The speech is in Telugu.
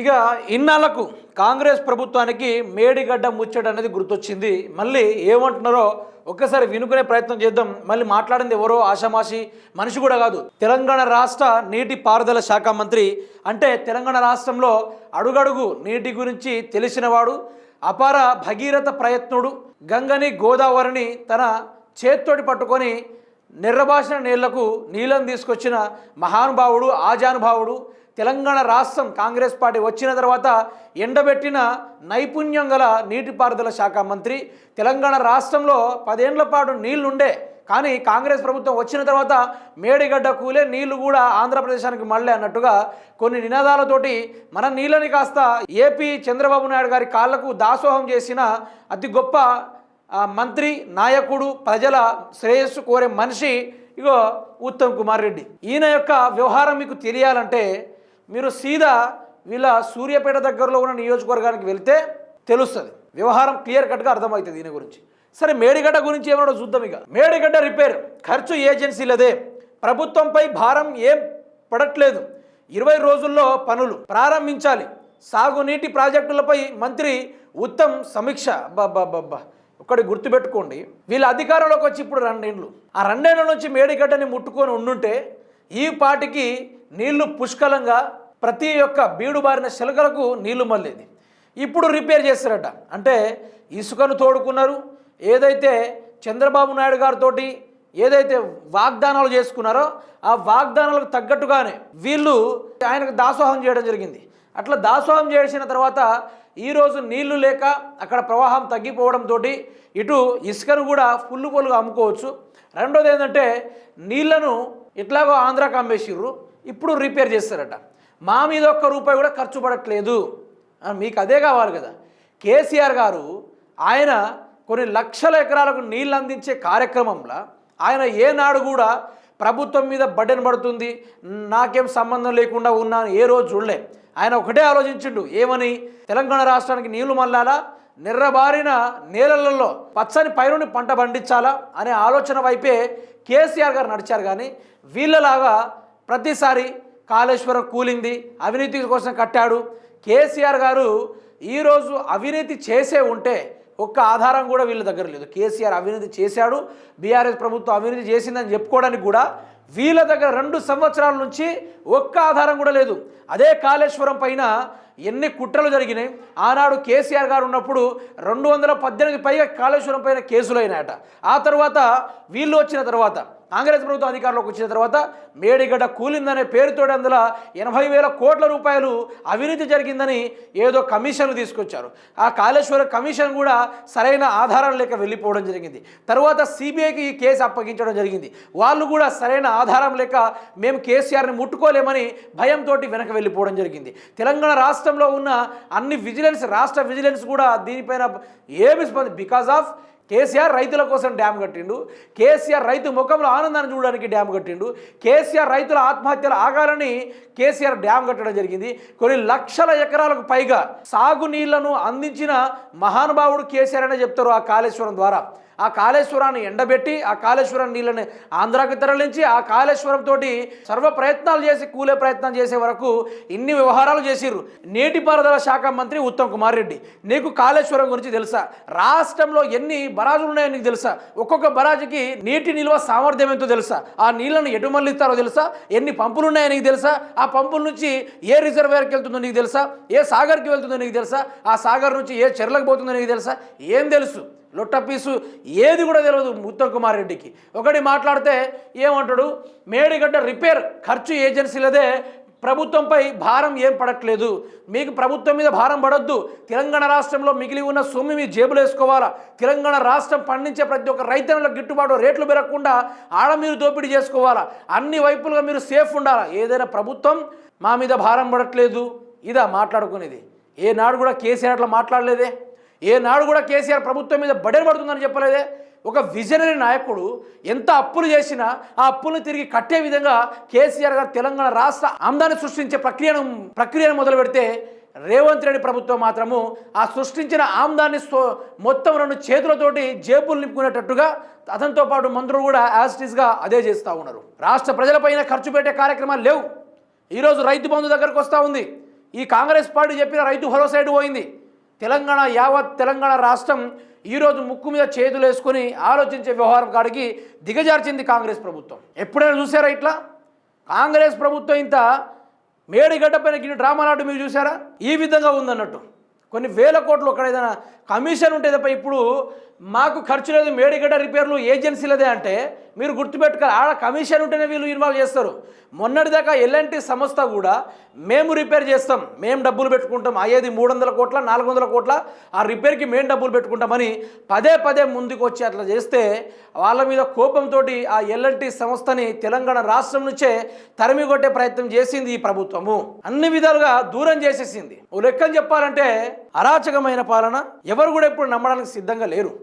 ఇక ఇన్నాళ్ళకు కాంగ్రెస్ ప్రభుత్వానికి మేడిగడ్డ ముచ్చట అనేది గుర్తొచ్చింది. మళ్ళీ ఏమంటున్నారో ఒక్కసారి వినుకునే ప్రయత్నం చేద్దాం. మళ్ళీ మాట్లాడింది ఎవరో ఆషామాషి మనిషి కూడా కాదు. తెలంగాణ రాష్ట్ర నీటి పారుదల శాఖ మంత్రి. అంటే తెలంగాణ రాష్ట్రంలో అడుగడుగు నీటి గురించి తెలిసినవాడు అపార భగీరథ ప్రయత్నుడు గంగని గోదావరిని తన చేత్తోటి పట్టుకొని నిర్రభాసిన నీళ్ళకు నీళ్ళను తీసుకొచ్చిన మహానుభావుడు ఆజానుభావుడు తెలంగాణ రాష్ట్రం కాంగ్రెస్ పార్టీ వచ్చిన తర్వాత ఎండబెట్టిన నైపుణ్యం గల నీటిపారుదల శాఖ మంత్రి. తెలంగాణ రాష్ట్రంలో పదేండ్ల పాటు నీళ్ళుండే. కానీ కాంగ్రెస్ ప్రభుత్వం వచ్చిన తర్వాత మేడిగడ్డ కూలే నీళ్ళు కూడా ఆంధ్రప్రదేశానికి మళ్ళీ అన్నట్టుగా కొన్ని నినాదాలతోటి మన నీళ్ళని కాస్త ఏపీ చంద్రబాబు నాయుడు గారి కాళ్ళకు దాసోహం చేసిన అతి గొప్ప మంత్రి నాయకుడు ప్రజల శ్రేయస్సు కోరే మనిషి ఇగో ఉత్తమ్ కుమార్ రెడ్డి. ఈయన యొక్క వ్యవహారం మీకు తెలియాలంటే మీరు సీదా వీళ్ళ సూర్యాపేట దగ్గరలో ఉన్న నియోజకవర్గానికి వెళ్తే తెలుస్తుంది. వ్యవహారం క్లియర్ కట్గా అర్థమవుతుంది ఈయన గురించి. సరే మేడిగడ్డ గురించి ఏమన్నా చూద్దాం ఇక. మేడిగడ్డ రిపేర్ ఖర్చు ఏజెన్సీలదే. ప్రభుత్వంపై భారం ఏం పడట్లేదు. ఇరవై రోజుల్లో పనులు ప్రారంభించాలి. సాగునీటి ప్రాజెక్టులపై మంత్రి ఉత్తమ్ సమీక్ష. బాబా ఒకటి గుర్తుపెట్టుకోండి. వీళ్ళ అధికారంలోకి వచ్చి ఇప్పుడు రెండేండ్లు. ఆ రెండేళ్ళ నుంచి మేడిగడ్డని ముట్టుకొని ఉండుంటే ఈ పాటికి నీళ్ళు పుష్కలంగా ప్రతి ఒక్క బీడు బారిన శిలకలకు నీళ్ళు మళ్ళేది. ఇప్పుడు రిపేర్ చేస్తారట. అంటే ఇసుకను తోడుకున్నారు. ఏదైతే చంద్రబాబు నాయుడు గారితో ఏదైతే వాగ్దానాలు చేసుకున్నారో ఆ వాగ్దానాలకు తగ్గట్టుగానే వీళ్ళు ఆయనకు దాసోహం చేయడం జరిగింది. అట్లా దాసోహం చేసిన తర్వాత ఈరోజు నీళ్ళు లేక అక్కడ ప్రవాహం తగ్గిపోవడంతో ఇటు ఇసుకను కూడా ఫుల్ ఫుల్గా అమ్ముకోవచ్చు. రెండోది ఏంటంటే నీళ్ళను ఇట్లాగో ఆంధ్రాకి అమ్మేసిర్రు ఇప్పుడు రిపేర్ చేస్తారట. మా మీద ఒక్క రూపాయి కూడా ఖర్చు పడట్లేదు. మీకు అదే కావాలి కదా. కేసీఆర్ గారు ఆయన కొన్ని లక్షల ఎకరాలకు నీళ్ళు అందించే కార్యక్రమంలో ఆయన ఏనాడు కూడా ప్రభుత్వం మీద బడ్డెన్ పడుతుంది నాకేం సంబంధం లేకుండా ఉన్నాను ఏ రోజు చూడలే. ఆయన ఒకటే ఆలోచించిండు ఏమని? తెలంగాణ రాష్ట్రానికి నీళ్ళు మల్లాలా నిర్రబారిన నేలలలో పచ్చని పైరుని పంట పండించాలా? అనే ఆలోచన వైపే కేసీఆర్ గారు నడిచారు కానీ వీళ్ళలాగా ప్రతిసారి కాళేశ్వరం కూలింది అవినీతి కోసం కట్టాడు. కేసీఆర్ గారు ఈరోజు అవినీతి చేసే ఉంటే ఒక్క ఆధారం కూడా వీళ్ళ దగ్గర లేదు. కేసీఆర్ అవినీతి చేశాడు బీఆర్ఎస్ ప్రభుత్వం అవినీతి చేసిందని చెప్పుకోవడానికి కూడా వీళ్ళ దగ్గర రెండు సంవత్సరాల నుంచి ఒక్క ఆధారం కూడా లేదు. అదే కాళేశ్వరం పైన ఎన్ని కుట్రలు జరిగినాయి? ఆనాడు కేసీఆర్ గారు ఉన్నప్పుడు రెండు వందల పద్దెనిమిది పైగా కాళేశ్వరం పైన కేసులు అయినాయట. ఆ తర్వాత వీళ్ళు వచ్చిన తర్వాత కాంగ్రెస్ ప్రభుత్వం అధికారంలోకి వచ్చిన తర్వాత మేడిగడ్డ కూలిందనే పేరుతో అందులో ఎనభై వేల కోట్ల రూపాయలు అవినీతి జరిగిందని ఏదో కమిషన్లు తీసుకొచ్చారు. ఆ కాళేశ్వర కమిషన్ కూడా సరైన ఆధారం లేక వెళ్ళిపోవడం జరిగింది. తర్వాత సిబిఐకి ఈ కేసు అప్పగించడం జరిగింది. వాళ్ళు కూడా సరైన ఆధారం లేక మేము కేసీఆర్ని ముట్టుకోలేమని భయంతో వెనక వెళ్ళిపోవడం జరిగింది. తెలంగాణ రాష్ట్రంలో ఉన్న అన్ని విజిలెన్స్ రాష్ట్ర విజిలెన్స్ కూడా దీనిపైన ఏమి స్పంది బికాస్ ఆఫ్ కేసీఆర్ రైతుల కోసం డ్యామ్ కట్టిండు కేసీఆర్ రైతు ముఖంలో ఆనందాన్ని చూడడానికి డ్యామ్ కట్టిండు కేసీఆర్ రైతుల ఆత్మహత్యలు ఆగాలని కేసీఆర్ డ్యామ్ కట్టడం జరిగింది. కొన్ని లక్షల ఎకరాలకు పైగా సాగునీళ్ళను అందించిన మహానుభావుడు కేసీఆర్ అనే చెప్తారు ఆ కాళేశ్వరం ద్వారా. ఆ కాళేశ్వరాన్ని ఎండబెట్టి ఆ కాళేశ్వరం నీళ్ళని ఆంధ్రాకి తరలించి ఆ కాళేశ్వరంతో తోటి సర్వ ప్రయత్నాలు చేసి కూలే ప్రయత్నం చేసే వరకు ఇన్ని వ్యవహారాలు చేసిర్రు. నీటిపారుదల శాఖ మంత్రి ఉత్తమ్ కుమార్ రెడ్డి. నీకు కాళేశ్వరం గురించి తెలుసా? రాష్ట్రంలో ఎన్ని బరాజులు ఉన్నాయో నీకు తెలుసా? ఒక్కొక్క బరాజుకి నీటి నిల్వ సామర్థ్యం ఎంతో తెలుసా? ఆ నీళ్ళను ఎటు మళ్ళిస్తారో తెలుసా? ఎన్ని పంపులు ఉన్నాయో నీకు తెలుసా? ఆ పంపుల నుంచి ఏ రిజర్వేర్కి వెళ్తుందో నీకు తెలుసా? ఏ సాగర్కి వెళ్తుందో నీకు తెలుసా? ఆ సాగర్ నుంచి ఏ చెర్లకు పోతుందో నీకు తెలుసా? ఏం తెలుసు? లొట్ట పీసు ఏది కూడా తెలియదు ఉత్తమ్ కుమార్ రెడ్డికి. ఒకటి మాట్లాడితే ఏమంటాడు? మేడిగడ్డ రిపేర్ ఖర్చు ఏజెన్సీలదే ప్రభుత్వంపై భారం ఏం పడట్లేదు. మీకు ప్రభుత్వం మీద భారం పడొద్దు. తెలంగాణ రాష్ట్రంలో మిగిలి ఉన్న సొమ్ము మీ జేబులు వేసుకోవాలా? తెలంగాణ రాష్ట్రం పండించే ప్రతి ఒక్క రైతన్నలకు గిట్టుబాటు రేట్లు పెరగకుండా ఆడ మీరు దోపిడీ చేసుకోవాలా? అన్ని వైపులుగా మీరు సేఫ్ ఉండాలా? ఏదైనా ప్రభుత్వం మా మీద భారం పడట్లేదు. ఇదా మాట్లాడుకునేది. ఏనాడు కూడా కేసీఆర్ అట్లా మాట్లాడలేదే? ఏనాడు కూడా కేసీఆర్ ప్రభుత్వం మీద బడెన్ పడుతుందని చెప్పలేదే. ఒక విజనరీ నాయకుడు ఎంత అప్పులు చేసినా ఆ అప్పులను తిరిగి కట్టే విధంగా కేసీఆర్ గారు తెలంగాణ రాష్ట్ర ఆమ్దాన్ని సృష్టించే ప్రక్రియను ప్రక్రియను మొదలు పెడితే రేవంత్ రెడ్డి ప్రభుత్వం మాత్రము ఆ సృష్టించిన ఆమ్దాన్ని మొత్తం రెండు చేతులతోటి జేబులు నింపుకునేటట్టుగా అతనితో పాటు మంత్రులు కూడా యాజిటీస్గా అదే చేస్తూ ఉన్నారు. రాష్ట్ర ప్రజలపైన ఖర్చు పెట్టే కార్యక్రమాలు లేవు. ఈరోజు రైతు బంధు దగ్గరకు వస్తూ ఉంది. ఈ కాంగ్రెస్ పార్టీ చెప్పిన రైతు భరోసా సైడ్ పోయింది? తెలంగాణ యావత్ తెలంగాణ రాష్ట్రం ఈరోజు ముక్కు మీద చేతులు వేసుకొని ఆలోచించే వ్యవహారం కాడికి దిగజార్చింది కాంగ్రెస్ ప్రభుత్వం. ఎప్పుడైనా చూసారా ఇట్లా? కాంగ్రెస్ ప్రభుత్వం ఇంత మేడిగడ్డ పైన గిన్నె డ్రామాలాడు మీరు చూసారా? ఈ విధంగా ఉందన్నట్టు. కొన్ని వేల కోట్లు ఒక ఏదైనా కమిషన్ ఉంటే తప్ప ఇప్పుడు మాకు ఖర్చు లేదు మేడిగడ్డ రిపేర్లు ఏజెన్సీలదే అంటే మీరు గుర్తుపెట్టుకోవాలి ఆడ కమిషన్ ఉంటేనే వీళ్ళు ఇన్వాల్వ్ చేస్తారు. మొన్నటిదాకా ఎలాంటి సంస్థ కూడా మేము రిపేర్ చేస్తాం మేము డబ్బులు పెట్టుకుంటాం అయ్యేది మూడు వందల కోట్ల నాలుగు వందల కోట్ల ఆ రిపేర్కి మేము డబ్బులు పెట్టుకుంటామని పదే పదే ముందుకు వచ్చి అట్లా చేస్తే వాళ్ళ మీద కోపంతో ఆ ఎల్ఎన్టీ సంస్థని తెలంగాణ రాష్ట్రం నుంచే తరిమి కొట్టే ప్రయత్నం చేసింది ఈ ప్రభుత్వము. అన్ని విధాలుగా దూరం చేసేసింది. ఓ లెక్కని చెప్పాలంటే అరాచకమైన పాలన ఎవరు కూడా ఇప్పుడు నమ్మడానికి సిద్ధంగా లేరు.